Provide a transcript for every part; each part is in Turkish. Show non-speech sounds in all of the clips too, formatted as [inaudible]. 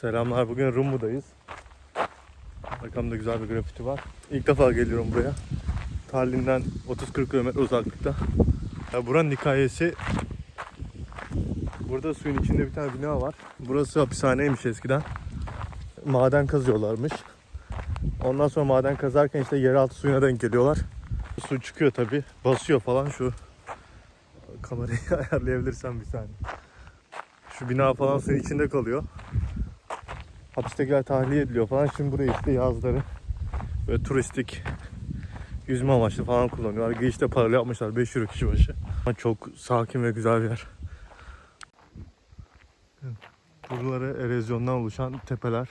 Selamlar. Bugün Rumbu'dayız. Arkamda güzel bir grafiti var. İlk defa geliyorum buraya. Tallinn'den 30-40 km uzaklıkta. Ya buranın hikayesi Burada suyun içinde bir tane bina var. Burası hapishaneymiş eskiden. Maden kazıyorlarmış. Ondan sonra maden kazarken işte yeraltı suyuna denk geliyorlar. Su çıkıyor tabi. Basıyor falan şu kamerayı [laughs] ayarlayabilirsem bir saniye. Şu bina falan suyun içinde kalıyor. Hapistekiler tahliye ediliyor falan. Şimdi burayı işte yazları böyle turistik yüzme amaçlı falan kullanıyorlar. Girişte paralı yapmışlar 5 euro kişi başı. Ama Çok sakin ve güzel bir yer. Buraları erozyondan oluşan tepeler.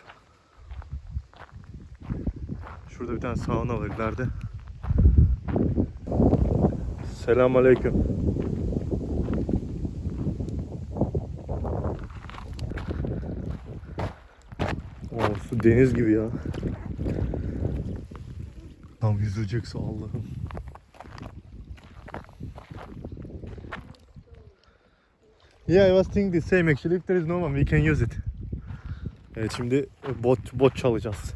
Şurada bir tane sauna var ileride. Selamun Oo, su deniz gibi ya. Tam yüzülecek su Allah'ım. Yeah, I was thinking the same actually. If there is no one, we can use it. Evet şimdi bot bot çalacağız.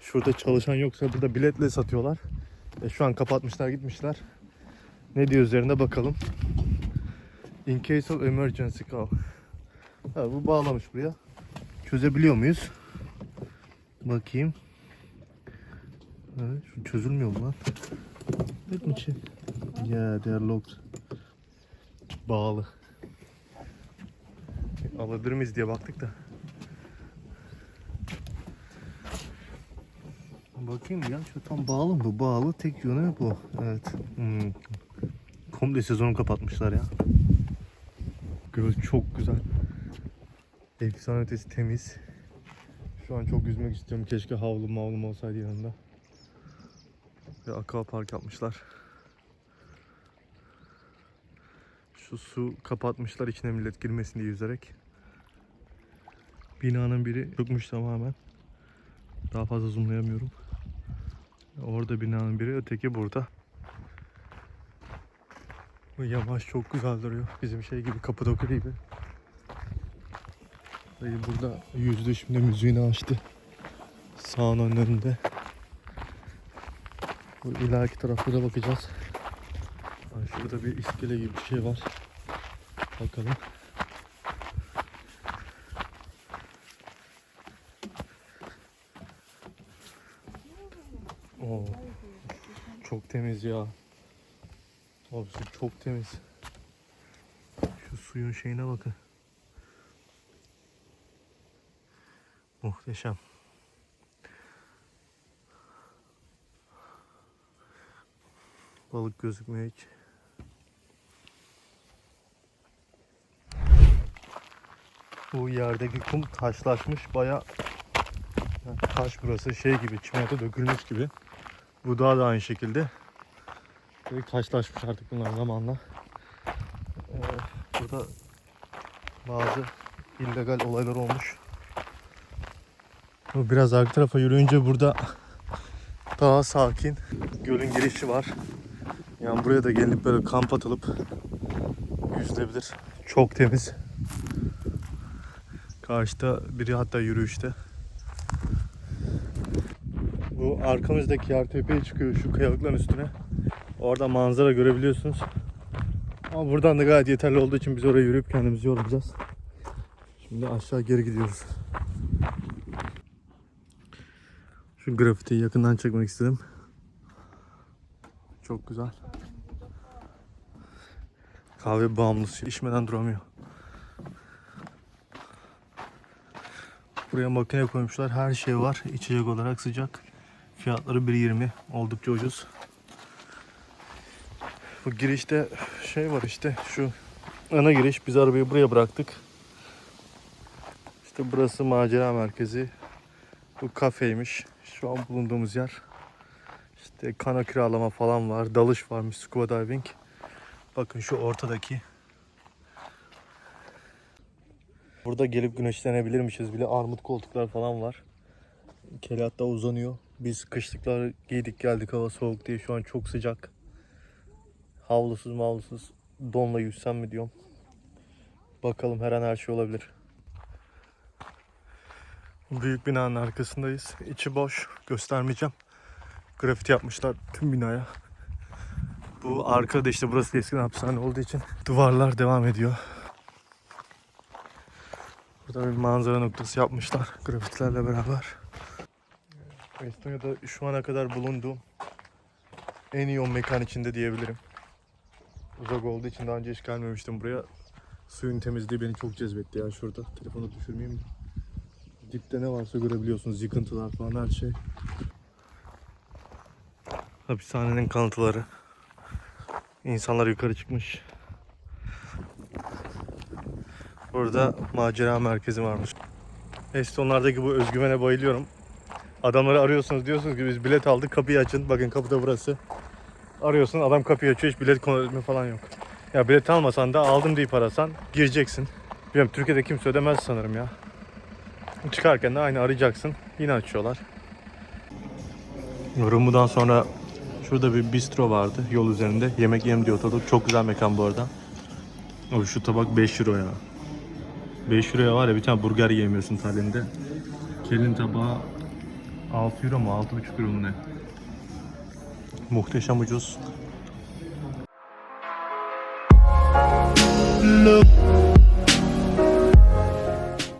Şurada çalışan yoksa burada biletle satıyorlar. E, şu an kapatmışlar gitmişler. Ne diyor üzerinde bakalım. In case of emergency call. Ha, bu bağlamış buraya. Çözebiliyor muyuz? Bakayım. Evet, şu çözülmüyor mu lan? Let me check. Yeah, they are locked. Bağlı. Alabilir miyiz diye baktık da. Bakayım ya şu tam bağlı mı? Bağlı tek yönü bu. Evet. Hmm. Komple sezonu kapatmışlar ya. Göl çok güzel. Efsane ötesi temiz. Şu an çok yüzmek istiyorum. Keşke havlu mavlum olsaydı yanında. Ve aqua park yapmışlar. Şu su kapatmışlar içine millet girmesin diye yüzerek. Binanın biri çökmüş tamamen. Daha fazla zoomlayamıyorum. Orada binanın biri, öteki burada. Bu yamaç çok güzel duruyor. Bizim şey gibi, Kapadokya gibi. Dayı burada yüzdü şimdi müziğini açtı. Sağın önünde. Bu ileriki tarafta da bakacağız. Ha, Şurada bir iskele gibi bir şey var. Bakalım. Oo, çok temiz ya. Abi çok temiz. Şu suyun şeyine bakın. Muhteşem. Balık gözükmüyor hiç. Bu yerdeki kum taşlaşmış baya taş burası şey gibi çimento dökülmüş gibi. Bu daha da aynı şekilde. Böyle taşlaşmış artık bunlar zamanla. Ee, burada bazı illegal olaylar olmuş. Biraz arka tarafa yürüyünce burada daha sakin. Gölün girişi var. Yani buraya da gelip böyle kamp atılıp yüzülebilir. Çok temiz. Karşıda biri hatta yürüyüşte. Bu arkamızdaki yer tepeye çıkıyor şu kayalıkların üstüne. Orada manzara görebiliyorsunuz. Ama buradan da gayet yeterli olduğu için biz oraya yürüyüp kendimizi yoracağız. Şimdi aşağı geri gidiyoruz. Şu grafitiyi yakından çekmek istedim. Çok güzel. Kahve bağımlısı. içmeden duramıyor. Buraya makine koymuşlar. Her şey var. İçecek olarak sıcak. Fiyatları 1.20. Oldukça ucuz. Bu girişte şey var işte şu ana giriş. Biz arabayı buraya bıraktık. İşte burası macera merkezi. Bu kafeymiş. Şu an bulunduğumuz yer. İşte kana kiralama falan var. Dalış varmış. Scuba diving. Bakın şu ortadaki. Burada gelip güneşlenebilirmişiz bile. Armut koltuklar falan var. Kelatta uzanıyor. Biz kışlıklar giydik geldik hava soğuk diye. Şu an çok sıcak. Havlusuz mavlusuz donla yüzsem mi diyorum. Bakalım her an her şey olabilir. Büyük binanın arkasındayız. İçi boş. Göstermeyeceğim. Grafiti yapmışlar tüm binaya. Bu arkada işte burası eskiden hapishane olduğu için duvarlar devam ediyor. Burada bir manzara noktası yapmışlar grafitilerle beraber. Estonya'da şu ana kadar bulunduğum en iyi 10 mekan içinde diyebilirim. Uzak olduğu için daha önce hiç gelmemiştim buraya. Suyun temizliği beni çok cezbetti ya şurada. Telefonu düşürmeyeyim de. Dipte ne varsa görebiliyorsunuz. Yıkıntılar falan her şey. Hapishanenin kanıtları. İnsanlar yukarı çıkmış. Burada macera merkezi varmış. Estonlardaki bu özgüvene bayılıyorum. Adamları arıyorsunuz diyorsunuz ki biz bilet aldık kapıyı açın. Bakın kapıda burası. Arıyorsun adam kapıyı açıyor hiç bilet kontrolü falan yok. Ya bilet almasan da aldım deyip arasan gireceksin. Bilmiyorum Türkiye'de kimse ödemez sanırım ya. Çıkarken de aynı arayacaksın. Yine açıyorlar. Yorumudan sonra şurada bir bistro vardı yol üzerinde. Yemek yem diye oturduk. Çok güzel mekan bu arada. Abi şu tabak 5 euro ya. 5 euroya var ya bir tane burger yemiyorsun Tallinn'de. Kelin tabağı 6 euro mu 6,5 euro mu ne? Muhteşem ucuz. Look